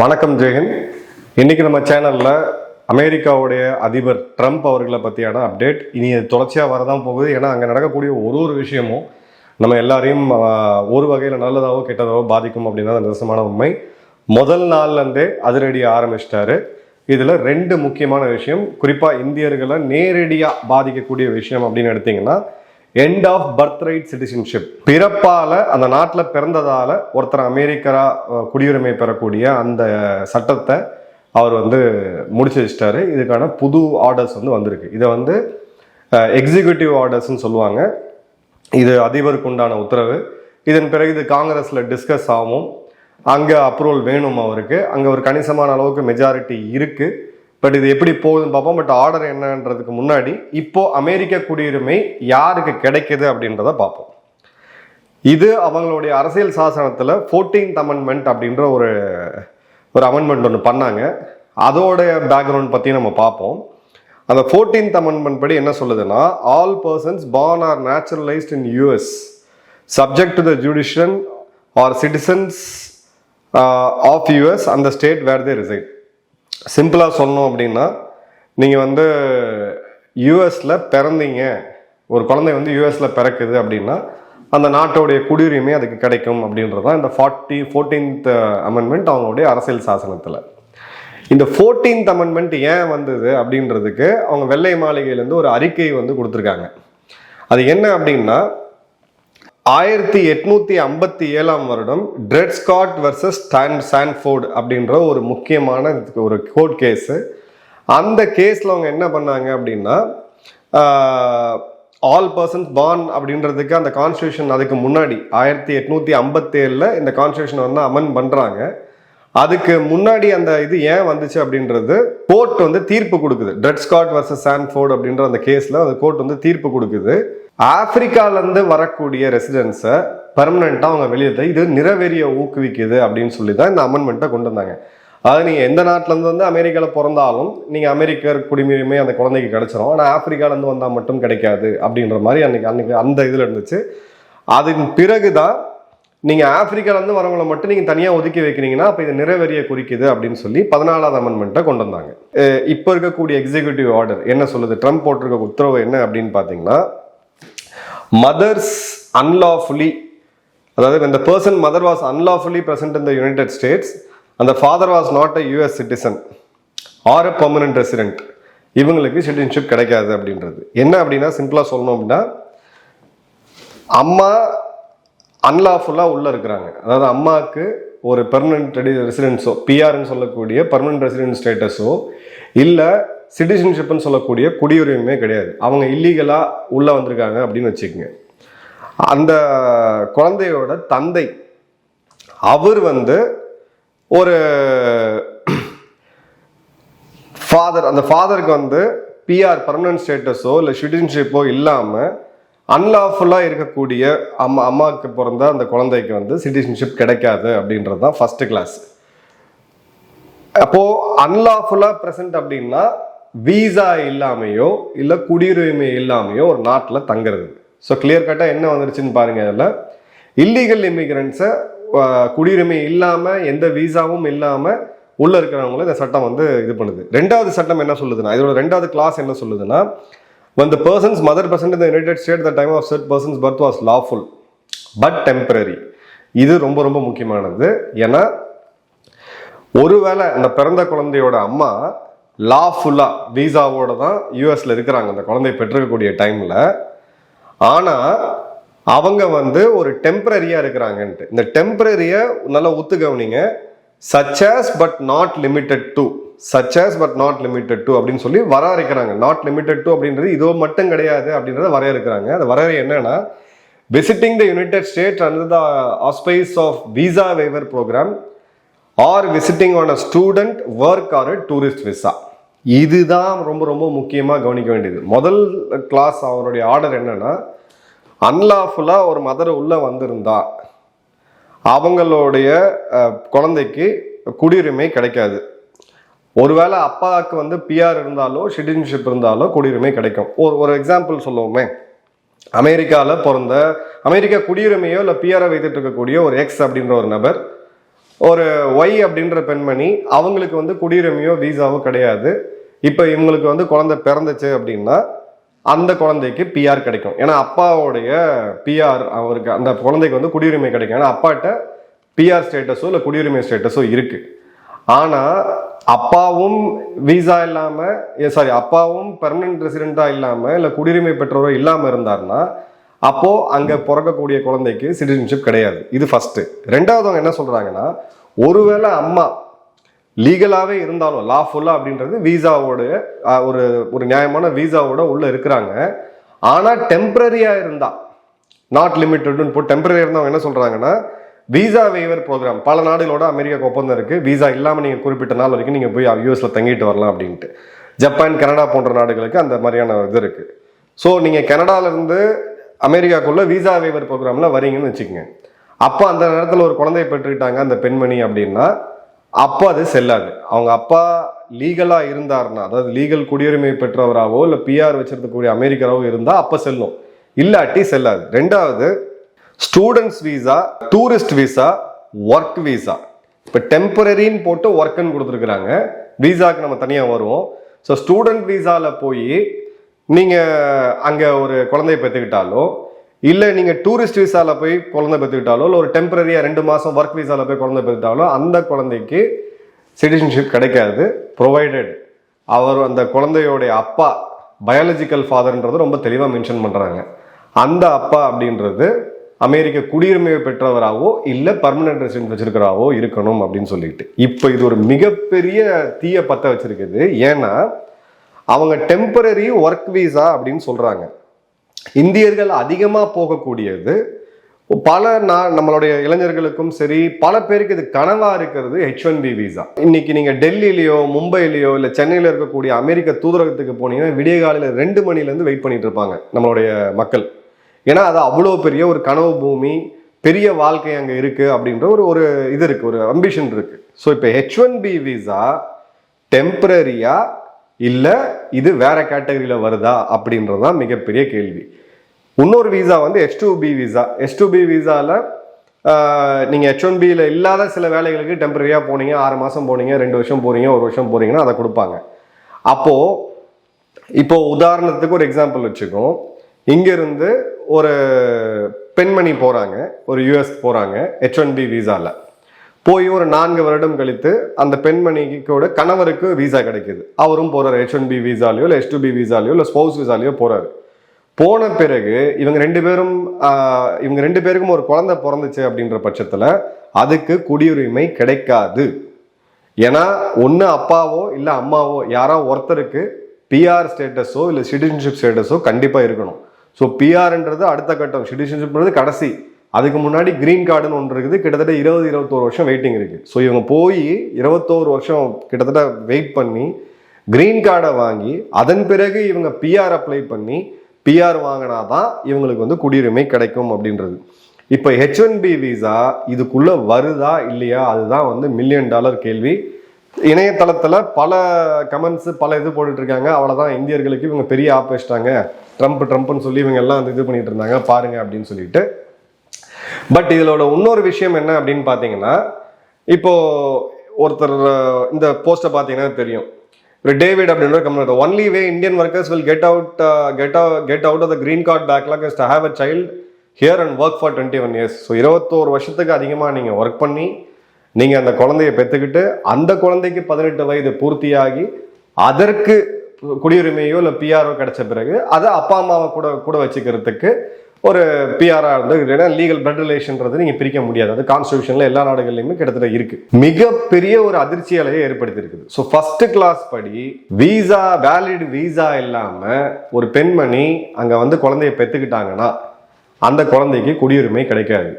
வணக்கம் ஜெகன் இன்னைக்கு நம்ம சேனல்ல அமெரிக்காவுடைய அதிபர் ட்ரம்ப் அவர்களை பற்றியான அப்டேட் இனி அது தொடர்ச்சியாக வரதான் போகுது. ஏன்னா அங்கே நடக்கக்கூடிய ஒரு ஒரு விஷயமும் நம்ம எல்லாரையும் ஒரு வகையில் நல்லதாகவோ கெட்டதாகவோ பாதிக்கும் அப்படின்னா நிதர்சனமான உண்மை. முதல் நாள்லேருந்தே அதிரடி ஆரம்பிச்சிட்டாரு. இதில் ரெண்டு முக்கியமான விஷயம். குறிப்பாக இந்தியர்களை நேரடியாக பாதிக்கக்கூடிய விஷயம் அப்படின்னு எடுத்திங்கன்னா end of birthright citizenship பிறப்பால அந்த நாட்டில் பிறந்ததால ஒருத்தர் அமெரிக்கரா குடியுரிமை பெறக்கூடிய அந்த சட்டத்தை அவர் வந்து முடிச்சு வச்சிட்டாரு. இதுக்கான புது ஆர்டர்ஸ் வந்து வந்திருக்கு. இதை வந்து எக்ஸிக்யூட்டிவ் ஆர்டர்ஸ்னு சொல்லுவாங்க. இது அதிபருக்கு உண்டான உத்தரவு. இதன் பிறகு இது காங்கிரஸில் டிஸ்கஸ் ஆகும். அங்கே அப்ரூவல் வேணும் அவருக்கு. அங்கே ஒரு கணிசமான அளவுக்கு மெஜாரிட்டி இருக்குது பட் இது எப்படி போகுதுன்னு பார்ப்போம். பட் ஆர்டர் என்னன்றதுக்கு முன்னாடி இப்போ அமெரிக்க குடியுரிமை யாருக்கு கிடைக்குது அப்படின்றத பார்ப்போம். இது அவங்களுடைய அரசியல் சாசனத்தில் ஃபோர்டீன்த் அமெண்ட்மெண்ட் அப்படின்ற ஒரு ஒரு அமெண்ட்மெண்ட் ஒன்று பண்ணாங்க. அதோடைய பேக்ரவுண்ட் பற்றி நம்ம பார்ப்போம். அந்த ஃபோர்டீன்த் அமெண்ட்மெண்ட் படி என்ன சொல்லுதுன்னா all persons born or naturalised in US subject to the jurisdiction are citizens of US அந்த ஸ்டேட் வேர் தே ரிசைட் சிம்பிளாக சொல்லணும் அப்படின்னா நீங்கள் வந்து யூஎஸில் பிறந்தீங்க. ஒரு குழந்தை வந்து யூஎஸில் பிறக்குது அப்படின்னா அந்த நாட்டோடைய குடியுரிமை அதுக்கு கிடைக்கும் அப்படின்றது தான் இந்த ஃபார்ட்டி ஃபோர்டீன்த் அமெண்ட்மெண்ட் அவங்களுடைய அரசியல் சாசனத்தில். இந்த ஃபோர்டீன்த் அமெண்ட்மெண்ட் ஏன் வந்தது அப்படின்றதுக்கு அவங்க வெள்ளை மாளிகையிலேருந்து ஒரு அறிக்கை வந்து கொடுத்துருக்காங்க. அது என்ன அப்படின்னா ஆயிரத்தி எட்நூத்தி ஐம்பத்தி ஏழாம் வருடம் Dred Scott versus Stan Sandford அப்படின்ற ஒரு முக்கியமான ஒரு கோர்ட் கேஸு அந்த கேஸில் அவங்க என்ன பண்ணாங்க அப்படின்னா ஆல் பர்சன்ஸ் பான் அப்படின்றதுக்கு அந்த கான்ஸ்டியூஷன் அதுக்கு முன்னாடி ஆயிரத்தி எட்நூத்தி ஐம்பத்தேழில் இந்த கான்ஸ்டியூஷன் வந்து அமெண்ட் பண்ணுறாங்க அதுக்கு முன்னாடி அந்த இது ஏன் வந்துச்சு அப்படின்றது கோர்ட் வந்து தீர்ப்பு கொடுக்குது. ட்ரெட் ஸ்காட் வர்சஸ் சான்ஃபோர்டு அப்படின்ற அந்த கேஸில் அந்த கோர்ட் வந்து தீர்ப்பு கொடுக்குது. ஆப்பிரிக்காலேருந்து வரக்கூடிய ரெசிடென்ஸை பர்மனெண்ட்டாக அவங்க வெளியே இது நிறவெறியை ஊக்குவிக்குது அப்படின்னு சொல்லி தான் இந்த அமெண்ட்மெண்ட்டை கொண்டு வந்தாங்க. அதாவது நீங்கள் எந்த நாட்டிலேருந்து வந்து அமெரிக்காவில் பிறந்தாலும் நீங்கள் அமெரிக்கர் குடிமையுமே அந்த குழந்தைக்கு கிடைச்சிரும். ஆனால் ஆப்பிரிக்காலேருந்து வந்தால் மட்டும் கிடைக்காது அப்படின்ற மாதிரி அன்னைக்கு அன்னைக்கு அந்த இதில் இருந்துச்சு. அதன் பிறகு தான் நீங்கள் ஆப்பிரிக்காலேருந்து வரவங்களை மட்டும் நீங்கள் தனியாக ஒதுக்கி வைக்கிறீங்கன்னா அப்போ இது நிறைவேறிய குறிக்குது அப்படின்னு சொல்லி பதினாலாவது அமெண்ட்மெண்ட்டை கொண்டு வந்தாங்க. இப்போ இருக்கக்கூடிய எக்ஸிக்யூட்டிவ் ஆர்டர் என்ன சொல்லுது? ட்ரம்ப் போட்டிருக்க உத்தரவு என்ன அப்படின்னு பார்த்தீங்கன்னா மதர்ஸ் அன்லாஃபுல்லி அதாவது இந்த person mother was unlawfully present in United States அந்த father was not a US citizen or a permanent resident இவங்களுக்கு சிட்டிசன்ஷிப் கிடைக்காது அப்படின்றது. என்ன அப்படின்னா சிம்பிளாக சொல்லணும் அப்படின்னா அம்மா அன்லாஃபுல்லாக உள்ளே இருக்கிறாங்க. அதாவது அம்மாவுக்கு ஒரு பெர்மனன்ட் ரெசிடென்ஸோ பிஆர்னு சொல்லக்கூடிய பெர்மனன்ட் ரெசிடென்ட் ஸ்டேட்டஸோ இல்லை சிட்டிசன்ஷிப்னு சொல்லக்கூடிய குடியுரிமையுமே கிடையாது. அவங்க இல்லீகலாக உள்ளே வந்திருக்காங்க அப்படின்னு வச்சுக்கோங்க. அந்த குழந்தையோட தந்தை அவர் வந்து ஒரு ஃபாதர் அந்த ஃபாதருக்கு வந்து பிஆர் பர்மனன்ட் ஸ்டேட்டஸோ இல்லை சிட்டிசன்ஷிப்போ இல்லாமல் அன்லாஃபுல்லாக இருக்கக்கூடிய அம்மா அம்மாவுக்கு பிறந்த அந்த குழந்தைக்கு வந்து சிட்டிசன்ஷிப் கிடைக்காது அப்படின்றது தான் ஃபஸ்ட்டு கிளாஸ் அப்போது அன்லாஃபுல்லாக ப்ரெசன்ட் அப்படின்னா வீசா இல்லாமையோ இல்லை குடியுரிமை இல்லாமையோ ஒரு நாட்டில் தங்குறது. ஸோ கிளியர் கட்டாக என்ன வந்துருச்சுன்னு பாருங்க அதில் இல்லீகல் இமிக்ரெண்ட்ஸை குடியுரிமை இல்லாமல் எந்த வீசாவும் இல்லாமல் உள்ளே இருக்கிறவங்கள இந்த சட்டம் வந்து இது பண்ணுது. ரெண்டாவது சட்டம் என்ன சொல்லுதுன்னா இதோட ரெண்டாவது கிளாஸ் என்ன சொல்லுதுன்னா வந்து பர்சன்ஸ் மதர் பர்சன் இந்த United State the time of said person's birth was lawful but temporary இது ரொம்ப ரொம்ப முக்கியமானது. ஏன்னா ஒருவேளை அந்த பிறந்த குழந்தையோட அம்மா லாஃபுல்லாக வீசாவோட தான் யூஎஸில் இருக்கிறாங்க அந்த குழந்தை பெற்றிருக்கக்கூடிய டைமில் ஆனால் அவங்க வந்து ஒரு டெம்பரரியாக இருக்கிறாங்கன்ட்டு. இந்த டெம்பரரியை நல்லா ஒத்து கவனிங்க such as but not limited to such as but not limited to அப்படின்னு சொல்லி வரையறுக்கிறாங்க. நாட் லிமிட்டட் டு அப்படின்றது இதோ மட்டும் கிடையாது அப்படின்றத வரையறுக்கிறாங்க. அது வரையறை என்னன்னா visiting the United State under the auspices of visa waiver programme or visiting on a student work or tourist visa இதுதான் ரொம்ப ரொம்ப முக்கியமாக கவனிக்க வேண்டியது. முதல் கிளாஸ் அவருடைய ஆர்டர் என்னன்னா அன்லாஃபுல்லாக ஒரு மதர் உள்ளே வந்திருந்தா அவங்களுடைய குழந்தைக்கு குடியுரிமை கிடைக்காது. ஒருவேளை அப்பாவுக்கு வந்து பிஆர் இருந்தாலோ சிட்டிசன்ஷிப் இருந்தாலோ குடியுரிமை கிடைக்கும். ஒரு ஒரு எக்ஸாம்பிள் சொல்லுவோமே. அமெரிக்காவில் பிறந்த அமெரிக்கா குடியுரிமையோ இல்லை பிஆரை வைத்துட்டு இருக்கக்கூடிய ஒரு எக்ஸ் அப்படின்ற ஒரு நபர் ஒரு ஒய் அப்படின்ற பெண்மணி அவங்களுக்கு வந்து குடியுரிமையோ வீசாவோ கிடையாது. இப்போ இவங்களுக்கு வந்து குழந்தை பிறந்துச்சு அப்படின்னா அந்த குழந்தைக்கு பிஆர் கிடைக்கும். ஏன்னா அப்பாவுடைய பிஆர் அவருக்கு அந்த குழந்தைக்கு வந்து குடியுரிமை கிடைக்கும். ஏன்னா அப்பாட்ட பிஆர் ஸ்டேட்டஸோ இல்லை குடியுரிமை ஸ்டேட்டஸோ இருக்கு. ஆனால் அப்பாவும் விசா இல்லாமல் சாரி அப்பாவும் பெர்மனன்ட் ரெசிடென்டா இல்லாமல் இல்லை குடியுரிமை பெற்றவரோ இல்லாமல் இருந்தாருன்னா அப்போ அங்க பிறக்கக்கூடிய குழந்தைக்கு சிட்டிசன்ஷிப் கிடையாது. இது ஃபர்ஸ்ட் ரெண்டாவதவங்க என்ன சொல்றாங்கன்னா ஒருவேளை அம்மா லீகலாகவே இருந்தாலும் லாஃபுல்லா அப்படின்றது வீசாவோட ஒரு ஒரு நியாயமான வீசாவோட உள்ள இருக்கிறாங்க. ஆனா டெம்பரரியா இருந்தா நாட் லிமிட்டட்னு இப்போ டெம்பரரியா இருந்தவங்க என்ன சொல்றாங்கன்னா விசா வேவர் ப்ரோக்ராம் பல நாடுகளோட அமெரிக்கா ஒப்பந்தம் இருக்கு. விசா இல்லாம நீங்க குறிப்பிட்ட நாள் வரைக்கும் நீங்க போய் யூஎஸ்ல தங்கிட்டு வரலாம் அப்படின்ட்டு. ஜப்பான் கனடா போன்ற நாடுகளுக்கு அந்த மாதிரியான இது இருக்கு. ஸோ நீங்க கனடால இருந்து அமெரிக்காக்குள்ளே விசா வேவர் ப்ரோக்ராமில் வரீங்கன்னு வச்சுக்கோங்க. அப்போ அந்த நேரத்தில் ஒரு குழந்தைய பெற்றுக்கிட்டாங்க அந்த பெண்மணி அப்படின்னா அப்போ அது செல்லாது. அவங்க அப்பா லீகலாக இருந்தாருன்னா அதாவது லீகல் குடியுரிமை பெற்றவராவோ இல்லை பிஆர் வச்சிருக்கக்கூடிய அமெரிக்கராகவோ இருந்தால் அப்போ செல்லும். இல்லாட்டி செல்லாது. ரெண்டாவது students visa tourist visa work visa இப்போ டெம்பரரின்னு போட்டு ஒர்க்குன்னு கொடுத்துருக்குறாங்க. விசாக்கு நம்ம தனியாக வருவோம். ஸோ ஸ்டூடெண்ட் விசாவில் போய் நீங்கள் அங்கே ஒரு குழந்தைய பெற்றுக்கிட்டாலோ இல்லை நீங்கள் டூரிஸ்ட் விசாவில் போய் குழந்தை பெற்றுக்கிட்டாலோ இல்லை ஒரு டெம்பரரியாக ரெண்டு மாதம் ஒர்க் விசாவில் போய் குழந்தை பெற்றுக்கிட்டாலோ அந்த குழந்தைக்கு சிட்டிசன்ஷிப் கிடைக்காது ப்ரொவைடட் அவர் அந்த குழந்தையோடைய அப்பா பயாலஜிக்கல் ஃபாதர்ன்றது ரொம்ப தெளிவாக மென்ஷன் பண்ணுறாங்க அந்த அப்பா அப்படின்றது அமெரிக்க குடியுரிமை பெற்றவராகவோ இல்லை பர்மனன்ட் ரெசிடென்ட் வச்சிருக்கிறாவோ இருக்கணும் அப்படின்னு சொல்லிட்டு. இப்போ இது ஒரு மிகப்பெரிய தீய பத்த வச்சிருக்குது. ஏன்னா அவங்க டெம்பரரி ஒர்க் வீசா அப்படின்னு சொல்கிறாங்க இந்தியர்கள் அதிகமாக போகக்கூடியது. பல நான் நம்மளுடைய இளைஞர்களுக்கும் சரி பல பேருக்கு இது கனவாக இருக்கிறது ஹெச் ஒன் பி விசா இன்னைக்கு நீங்கள் டெல்லியிலையோ மும்பையிலையோ இல்லை சென்னையில் இருக்கக்கூடிய அமெரிக்க தூதரகத்துக்கு போனீங்கன்னா விடியகாலையில் ரெண்டு மணிலேருந்து வெயிட் பண்ணிட்டு இருப்பாங்க நம்மளுடைய மக்கள். ஏன்னா அது அவ்வளோ பெரிய ஒரு கனவு பூமி பெரிய வாழ்க்கை அங்கே இருக்குது அப்படின்ற ஒரு ஒரு இது இருக்குது ஒரு அம்பிஷன் இருக்குது ஸோ இப்போ ஹெச் ஒன் பி விசா டெம்பரரியா இல்லை இது வேற கேட்டகரியில் வருதா அப்படின்றது தான் மிகப்பெரிய கேள்வி. இன்னொரு விசா வந்து H two B visa H two B விசாவில் நீங்கள் ஹெச் ஒன் பியில் இல்லாத சில வேலைகளுக்கு டெம்பரரியாக போனீங்க ஆறு மாதம் போனீங்க ரெண்டு வருஷம் போகிறீங்க ஒரு வருஷம் போகிறீங்கன்னா அதை கொடுப்பாங்க. அப்போது இப்போ உதாரணத்துக்கு ஒரு எக்ஸாம்பிள் வச்சுக்கோம். இங்கேருந்து ஒரு பெண்மணி போகிறாங்க ஒரு யூஎஸ் போகிறாங்க ஹெச் ஒன் பி விசாவில் போய் ஒரு நான்கு வருடம் கழித்து அந்த பெண்மணிக்கோட கணவருக்கு விசா கிடைக்குது. அவரும் போறாரு ஹெச் ஒன் பி விசாலையோ இல்லை எச் டூ பி விசாலையோ இல்லை ஸ்பௌஸ் விசாலையோ போறாரு. போன பிறகு இவங்க ரெண்டு பேரும் இவங்க ரெண்டு பேருக்கும் ஒரு குழந்தை பிறந்துச்சு அப்படின்ற பட்சத்தில் அதுக்கு குடியுரிமை கிடைக்காது. ஏன்னா ஒன்று அப்பாவோ இல்லை அம்மாவோ யாரோ ஒருத்தருக்கு பிஆர் ஸ்டேட்டஸோ இல்லை சிட்டிசன்ஷிப் ஸ்டேட்டஸோ கண்டிப்பாக இருக்கணும். ஸோ பிஆர்ன்றது அடுத்த கட்டம். சிட்டிசன்ஷிப்ன்றது கடைசி. அதுக்கு முன்னாடி கிரீன் கார்டுன்னு ஒன்று இருக்குது. கிட்டத்தட்ட இருபது இருபத்தோரு வருஷம் வெயிட்டிங் இருக்குது ஸோ இவங்க போய் இருபத்தோரு வருஷம் கிட்டத்தட்ட வெயிட் பண்ணி கிரீன் கார்டை வாங்கி அதன் பிறகு இவங்க பிஆர் அப்ளை பண்ணி பிஆர் வாங்கினா தான் இவங்களுக்கு வந்து குடியுரிமை கிடைக்கும் அப்படின்றது. இப்போ ஹெச் ஒன் பி விசா இதுக்குள்ளே வருதா இல்லையா? அதுதான் வந்து மில்லியன் டாலர் கேள்வி. இணையதளத்தில் பல கமெண்ட்ஸ் பல இது போட்டுட்ருக்காங்க இருக்காங்க. இந்தியர்களுக்கு இவங்க பெரிய ஆப் வச்சிட்டாங்க. ட்ரம்ப் ட்ரம்ப்னு சொல்லி இவங்க எல்லாம் வந்து இது பண்ணிட்டு இருந்தாங்க. பாருங்க அப்படின்னு சொல்லிட்டு பட் இதோட இன்னொரு விஷயம் என்ன அப்படின்னு பார்த்தீங்கன்னா இப்போ ஒருத்தர் இந்த போஸ்ட்டை பார்த்தீங்கன்னா தெரியும். ஒரு டேவிட் அப்படின்ற company only way Indian workers will get out get get out of the green card backlog is to have a child here and work for twenty one years so இருபத்தோரு வருஷத்துக்கு அதிகமாக நீங்கள் ஒர்க் பண்ணி நீங்கள் அந்த குழந்தைய பெற்றுக்கிட்டு அந்த குழந்தைக்கு பதினெட்டு வயது பூர்த்தியாகி அதற்கு குடியுரிமையோ இல்லை பிஆரோ கிடைச்ச பிறகு அதை அப்பா அம்மாவை கூட கூட வச்சுக்கிறதுக்கு ஒரு பிஆராக இருந்து ஏன்னா லீகல் பிளட் ரிலேஷன்றது நீங்கள் பிரிக்க முடியாது. அது கான்ஸ்டியூஷனில் எல்லா நாடுகள்லையுமே கிட்டத்தட்ட இருக்குது மிகப்பெரிய ஒரு அதிர்ச்சி அலையை ஏற்படுத்தியிருக்குது. ஸோ ஃபஸ்ட்டு கிளாஸ் படி வீசா வேலிட் வீசா இல்லாமல் ஒரு பெண்மணி அங்கே வந்து குழந்தைய பெற்றுக்கிட்டாங்கன்னா அந்த குழந்தைக்கு குடியுரிமை கிடைக்காது.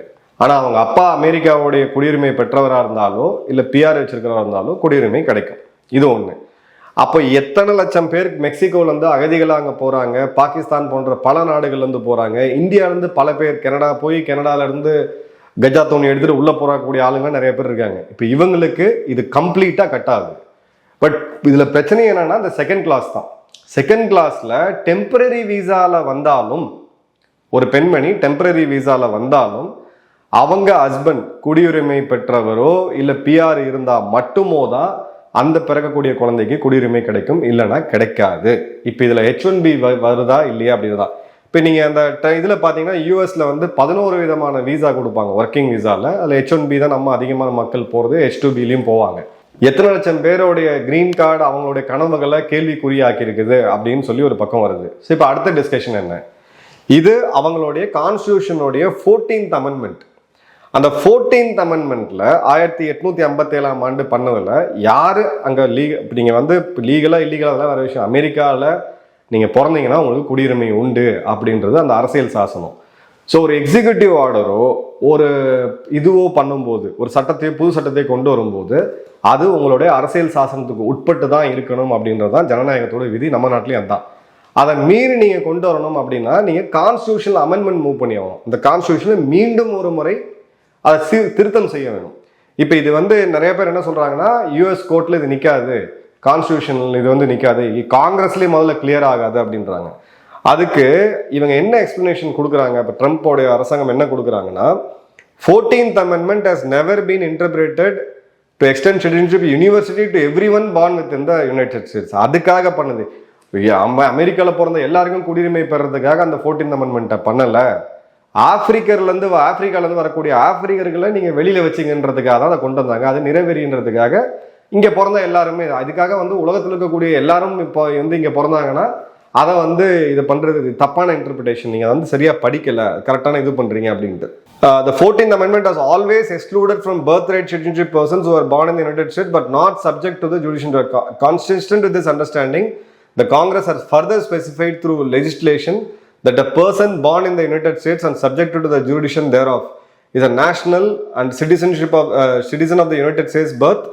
ஆனால் அவங்க அப்பா அமெரிக்காவுடைய குடியுரிமை பெற்றவராக இருந்தாலோ இல்லை பிஆர் வச்சிருக்கிறவராக இருந்தாலோ குடியுரிமை கிடைக்கும். இது ஒன்று அப்போ எத்தனை லட்சம் பேர் மெக்சிகோலேருந்து அகதிகளாக அங்கே போகிறாங்க பாகிஸ்தான் போன்ற பல நாடுகள்லேருந்து போகிறாங்க இந்தியாவிலேருந்து பல பேர் கனடா போய் கனடாலேருந்து கஜா தோணி எடுத்துகிட்டு உள்ளே போகக்கூடிய ஆளுங்க நிறைய பேர் இருக்காங்க. இப்போ இவங்களுக்கு இது கம்ப்ளீட்டாக கட் ஆகுது பட் இதில் பிரச்சனை என்னென்னா இந்த செகண்ட் கிளாஸ் தான். செகண்ட் கிளாஸில் டெம்பரரி வீசாவில் வந்தாலும் ஒரு பெண்மணி டெம்பரரி வீசாவில் வந்தாலும் அவங்க ஹஸ்பண்ட் குடியுரிமை பெற்றவரோ இல்லை பிஆர் இருந்தால் மட்டுமோ தான் அந்த பிறக்கக்கூடிய குழந்தைக்கு குடியுரிமை கிடைக்கும் இல்லைன்னா கிடைக்காது. இப்போ இதில் ஹெச் ஒன் பி வருதா இல்லையா அப்படின்றதா இப்போ நீங்கள் அந்த இதில் பார்த்தீங்கன்னா யூஎஸில் வந்து பதினோரு விதமான விசா கொடுப்பாங்க ஒர்க்கிங் விசாவில் அதில் ஹெச் ஒன் பி தான் நம்ம அதிகமான மக்கள் போகிறது ஹெச் டூ பிலையும் போவாங்க. எத்தனை லட்சம் பேருடைய கிரீன் கார்டு அவங்களுடைய கனவுகளை கேள்விக்குறியாக்கி இருக்குது அப்படின்னு சொல்லி ஒரு பக்கம் வருது. ஸோ இப்போ அடுத்த டிஸ்கஷன் என்ன? இது அவங்களுடைய கான்ஸ்டியூஷனுடைய ஃபோர்டீன்த் அமெண்ட்மெண்ட் அந்த ஃபோர்டீன்த் அமெண்ட்மெண்ட்டில் ஆயிரத்தி எட்நூத்தி ஐம்பத்தி ஏழாம் ஆண்டு பண்ணதில் யார் அங்கே லீக நீங்கள் வந்து லீகலாக இல்லீகலாக அதெல்லாம் வேறு விஷயம். அமெரிக்காவில் நீங்கள் பிறந்தீங்கன்னா உங்களுக்கு குடியுரிமை உண்டு அப்படின்றது அந்த அரசியல் சாசனம். ஸோ ஒரு எக்ஸிக்யூட்டிவ் ஆர்டரோ ஒரு இதுவோ பண்ணும்போது ஒரு சட்டத்தையோ புது சட்டத்தை கொண்டு வரும்போது அது உங்களுடைய அரசியல் சாசனத்துக்கு உட்பட்டு தான் இருக்கணும் அப்படின்றது தான் ஜனநாயகத்தோட விதி நம்ம நாட்டிலையும் அதுதான் அதை மீறி நீங்கள் கொண்டு வரணும் அப்படின்னா நீங்கள் கான்ஸ்டியூஷனல் அமெண்ட்மெண்ட் மூவ் பண்ணி ஆகணும் இந்த கான்ஸ்டியூஷனை மீண்டும் ஒரு முறை அதை சி- திருத்தம் செய்ய வேணும். இப்போ இது வந்து நிறைய பேர் என்ன சொல்கிறாங்கன்னா யூஎஸ் கோர்ட்டில் இது நிற்காது கான்ஸ்டியூஷனில் இது வந்து நிற்காது காங்கிரஸ்லேயே முதல்ல கிளியர் ஆகாது அப்படின்றாங்க. அதுக்கு இவங்க என்ன எக்ஸ்பிளனேஷன் கொடுக்குறாங்க? இப்போ ட்ரம்ப்போடைய அரசாங்கம் என்ன கொடுக்குறாங்கன்னா fourteenth amendment has never been interpreted to extend citizenship university to every one born with இந்த யுனைடெட் ஸ்டேட்ஸ் அதுக்காக பண்ணுது. அம்ம அமெரிக்காவில் பிறந்த எல்லாருக்கும் குடியுரிமை பெறதுக்காக அந்த ஃபோர்டீன்த் அமெண்ட்மெண்ட்டை பண்ணலை. ஆப்பிரிக்கர்லேருந்து ஆப்பிரிக்காலேருந்து வரக்கூடிய ஆப்பிரிக்கர்களை நீங்கள் வெளியில் வச்சிங்கன்றதுக்காக தான் அதை கொண்டு வந்தாங்க. அது நிறைவேறின்றதுக்காக இங்கே பிறந்த எல்லாருமே அதுக்காக வந்து உலகத்தில் இருக்கக்கூடிய எல்லாரும் இப்போ வந்து இங்கே பிறந்தாங்கன்னா அதை வந்து இது பண்ணுறது தப்பான இன்டர்பிரிட்டேஷன் நீங்கள் வந்து சரியாக படிக்கலை கரெக்டான இது பண்ணுறீங்க அப்படின்ட்டு. The fourteen amendment as always excluded from birth right persons persons are born in the state but not subject to to the judicial co- consistent with this understanding. The Congress has further that a person born in the United States and subject to the jurisdiction thereof is a national and citizenship of uh, citizen of the United States birth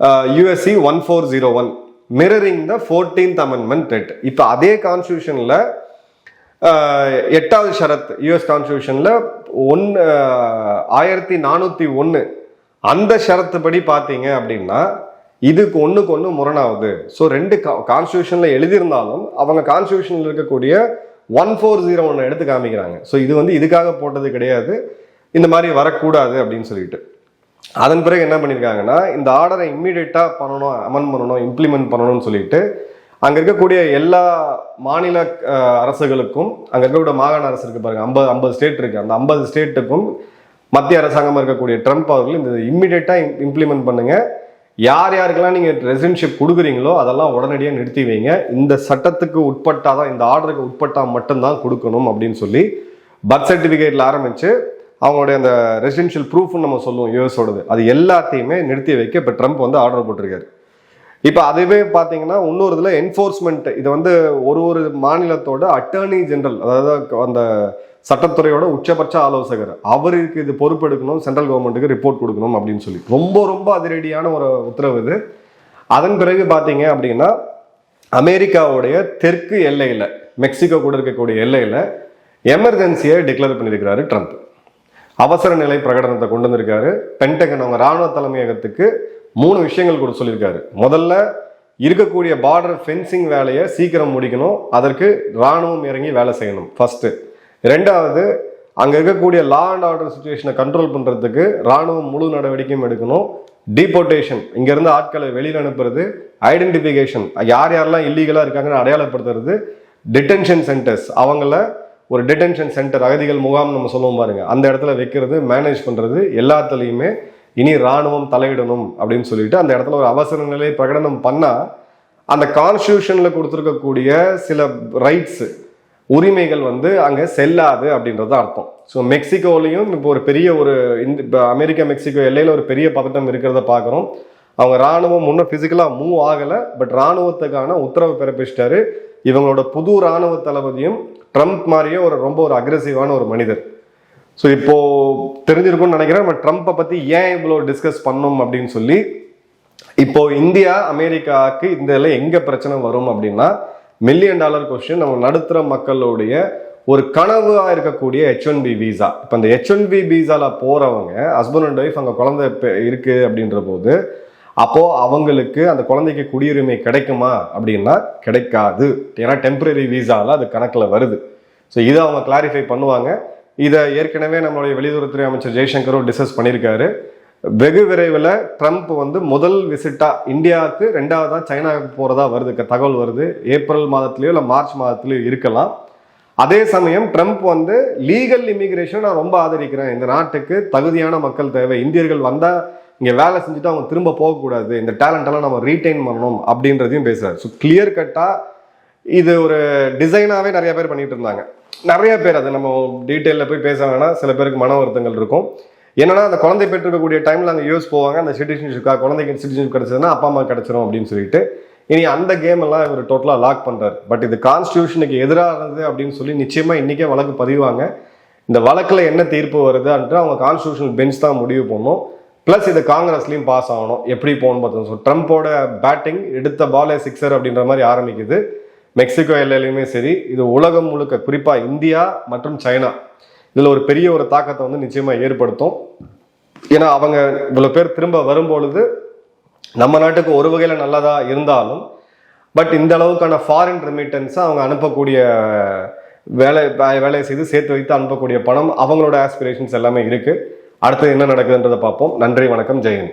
uh, USC 1401 mirroring the 14th amendment it இப்போ அதே கான்ஸ்டியூஷன்ல எட்டாவது Sharad US கான்ஸ்டியூஷன்ல one ஆயிரத்தி நானூத்தி ஒன்று அந்த ஷரத்து படி பார்த்தீங்க அப்படின்னா இதுக்கு ஒண்ணுக்கு ஒன்று முரணாகுது ஸோ ரெண்டு கான்ஸ்டியூஷன்ல எழுதியிருந்தாலும் அவங்க கான்ஸ்டியூஷன்ல இருக்கக்கூடிய ஒன் ஃபோர் ஜீரோ ஒன்று எடுத்து காமிக்கிறாங்க. ஸோ இது வந்து இதுக்காக போட்டது கிடையாது. இந்த மாதிரி வரக்கூடாது அப்படின்னு சொல்லிட்டு. அதன் பிறகு என்ன பண்ணியிருக்காங்கன்னா இந்த ஆர்டரை இம்மீடியட்டாக பண்ணணும் அமன் பண்ணணும் இம்ப்ளிமெண்ட் பண்ணணும்னு சொல்லிட்டு அங்கே இருக்கக்கூடிய எல்லா மாநில அரசுகளுக்கும் அங்கே இருக்கக்கூடிய மாகாண அரசு இருக்கு பாருங்கள் ஐம்பது ஐம்பது ஸ்டேட் இருக்குது அந்த ஐம்பது ஸ்டேட்டுக்கும் மத்திய அரசாங்கமாக இருக்கக்கூடிய ட்ரம்ப் அவர்கள் இந்த இம்மிடியட்டாக இம்ப்ளிமெண்ட் பண்ணுங்கள் யார் யாருக்கெல்லாம் நீங்கள் ரெசிடென்ஷிப் கொடுக்குறீங்களோ அதெல்லாம் உடனடியாக நிறுத்தி வைங்க. இந்த சட்டத்துக்கு உட்பட்டாதான் இந்த ஆர்டருக்கு உட்பட்டா மட்டும்தான் கொடுக்கணும் அப்படின்னு சொல்லி பர்த் சர்டிஃபிகேட்டில் ஆரம்பித்து அவங்களுடைய அந்த ரெசிடென்ஷியல் ப்ரூஃப்னு நம்ம சொல்லுவோம் யூஎஸோடது அது எல்லாத்தையுமே நிறுத்தி வைக்க இப்போ ட்ரம்ப் வந்து ஆர்டர் போட்டிருக்காரு. இப்போ அதுவே பார்த்தீங்கன்னா இன்னொரு இதில் என்ஃபோர்ஸ்மெண்ட் இது வந்து ஒரு ஒரு மாநிலத்தோட அட்டர்னி ஜெனரல் அதாவது அந்த சட்டத்துறையோட உச்சபட்ச ஆலோசகர். அவருக்கு இது பொறுப்பெடுக்கணும் சென்ட்ரல் கவர்மெண்ட்டுக்கு ரிப்போர்ட் கொடுக்கணும் அப்படின்னு சொல்லி. ரொம்ப ரொம்ப அதிரடியான ஒரு உத்தரவு இது. அதன் பிறகு பார்த்தீங்க அப்படின்னா அமெரிக்காவுடைய தெற்கு எல்லையில் மெக்சிகோ கூட இருக்கக்கூடிய எல்லையில் எமர்ஜென்சியை டிக்ளேர் பண்ணியிருக்கிறாரு ட்ரம்ப். அவசர நிலை பிரகடனத்தை கொண்டு வந்திருக்காரு. பென்டகன் அவங்க ராணுவ தலைமையகத்துக்கு மூணு விஷயங்கள் கூட சொல்லியிருக்காரு. முதல்ல இருக்கக்கூடிய பார்டர் ஃபென்சிங் வேலையை சீக்கிரம் முடிக்கணும். அதற்கு ராணுவம் இறங்கி வேலை செய்யணும். ஃபர்ஸ்ட்டு ரெண்டாவது அங்கே இருக்கக்கூடிய லா அண்ட் ஆர்டர் சுச்சுவேஷனை கண்ட்ரோல் பண்றதுக்கு ராணுவம் முழு நடவடிக்கையும் எடுக்கணும். டீபோர்டேஷன் இங்கேருந்து ஆட்களை வெளியில் அனுப்புறது. ஐடென்டிஃபிகேஷன் யார் யாரெல்லாம் இல்லீகலாக இருக்காங்கன்னு அடையாளப்படுத்துறது. டிடென்ஷன் சென்டர்ஸ் அவங்கள ஒரு டிடென்ஷன் சென்டர் அகதிகள் முகாம் நம்ம சொல்லுவோம் பாருங்க. அந்த இடத்துல வைக்கிறது மேனேஜ் பண்ணுறது எல்லாத்துலேயுமே இனி ராணுவம் தலையிடணும் அப்படின்னு சொல்லிட்டு அந்த இடத்துல ஒரு அவசர நிலை பிரகடனம் பண்ணால் அந்த கான்ஸ்டியூஷனில் கொடுத்துருக்கக்கூடிய சில ரைட்ஸு உரிமைகள் வந்து அங்கே செல்லாது அப்படின்றது அர்த்தம். ஸோ மெக்சிகோலையும் இப்போ ஒரு பெரிய ஒரு இந்த இப்போ அமெரிக்கா மெக்சிகோ எல்லையில் ஒரு பெரிய பதட்டம் இருக்கிறத பார்க்குறோம் அவங்க ராணுவம் முன்ன ஃபிசிக்கலாக மூவ் ஆகலை பட் ராணுவத்துக்கான உத்தரவு பிறப்பிச்சிட்டாரு. இவங்களோட புது ராணுவ தளபதியும் ட்ரம்ப் மாதிரியே ஒரு ரொம்ப ஒரு அக்ரெசிவான ஒரு மனிதர். ஸோ இப்போ தெரிஞ்சிருக்கும்னு நினைக்கிறேன் நம்ம ட்ரம்ப்பை பற்றி ஏன் இவ்வளோ டிஸ்கஸ் பண்ணோம் அப்படின்னு சொல்லி இப்போ இந்தியா அமெரிக்காவுக்கு இந்த இதில் எங்கே பிரச்சனை வரும் அப்படின்னா மில்லியன் டாலர் கொஸ்டின் நம்ம நடுத்தர மக்களுடைய ஒரு கனவாக இருக்கக்கூடிய ஹெச் ஒன் பி விசா இப்போ இந்த ஹெச் ஒன் பி விசாவில் போகிறவங்க ஹஸ்பண்ட் அண்ட் ஒய்ஃப் அங்கே குழந்தை இருக்குது அப்படின்ற போது அப்போது அவங்களுக்கு அந்த குழந்தைக்கு குடியுரிமை கிடைக்குமா அப்படின்னா கிடைக்காது. ஏன்னா டெம்பரரி விசாவில் அது கணக்கில் வருது. ஸோ இதை அவங்க கிளாரிஃபை பண்ணுவாங்க. இதை ஏற்கனவே நம்மளுடைய வெளியுறவுத்துறை அமைச்சர் ஜெய்சங்கரும் டிஸ்கஸ் பண்ணியிருக்காரு. வெகு விரைவில் ட்ரம்ப் வந்து முதல் விசிட்டா இந்தியாவுக்கு ரெண்டாவதாக சைனாவுக்கு போகிறதா வருது தகவல் வருது. ஏப்ரல் மாதத்துலேயோ இல்லை மார்ச் மாதத்துலேயோ இருக்கலாம். அதே சமயம் ட்ரம்ப் வந்து லீகல் இமிகிரேஷன் நான் ரொம்ப ஆதரிக்கிறேன். இந்த நாட்டுக்கு தகுதியான மக்கள் தேவை. இந்தியர்கள் வந்தால் இங்கே வேலை செஞ்சுட்டு அவங்க திரும்ப போகக்கூடாது. இந்த டேலண்டெல்லாம் நம்ம ரீட்டைன் பண்ணணும் அப்படின்றதையும் பேசுகிறார் ஸோ கிளியர் கட்டாக இது ஒரு டிசைனாகவே நிறைய பேர் பண்ணிட்டு இருந்தாங்க. நிறைய பேர் அது நம்ம டீட்டெயிலில் போய் பேச வேணாம். சில பேருக்கு மன வருத்தங்கள் இருக்கும். என்னன்னா அந்த குழந்தை பெற்றிருக்கக்கூடிய டைம்ல அங்கே யூஎஸ் போவாங்க. அந்த சிட்டிசன்ஷிப்காக குழந்தைக்கு சிட்டிசன்ஷிப் கிடைச்சதுன்னா அப்பா அம்மா கிடைச்சிரும் அப்படின்னு சொல்லிட்டு இனி அந்த கேம் எல்லாம் இவர் டோட்டலாக லாக் பண்றாரு. பட் இது கான்ஸ்டியூஷனுக்கு எதிரானது அப்படின்னு சொல்லி நிச்சயமா இன்னைக்கே வழக்கு பதிவாங்க. இந்த வழக்கில் என்ன தீர்ப்பு வருதுன்ட்டு அவங்க கான்ஸ்டியூஷனல் பெஞ்ச் தான் முடிவு பண்ணும். ப்ளஸ் இது காங்கிரஸ்லையும் பாஸ் ஆகணும். எப்படி போகணும் பார்த்தோம் ஸோ ட்ரம்ப்போட பேட்டிங் எடுத்த பாலே சிக்ஸர் அப்படின்ற மாதிரி ஆரம்பிக்குது. மெக்சிகோ எல்லையிலையுமே சரி. இது உலகம் முழுக்க குறிப்பாக இந்தியா மற்றும் சைனா. இதில் ஒரு பெரிய ஒரு தாக்கத்தை வந்து நிச்சயமாக ஏற்படுத்தும். ஏன்னா அவங்க இவ்வளோ பேர் திரும்ப வரும்பொழுது நம்ம நாட்டுக்கு ஒரு வகையில் நல்லதாக இருந்தாலும் பட் இந்த அளவுக்கான ஃபாரின் ரெமிட்டன்ஸை அவங்க அனுப்பக்கூடிய வேலை வேலையை செய்து சேர்த்து வைத்து அனுப்பக்கூடிய பணம் அவங்களோட ஆஸ்பிரேஷன்ஸ் எல்லாமே இருக்குது அடுத்தது என்ன நடக்குதுன்றதை பார்ப்போம். நன்றி வணக்கம் ஜெயன்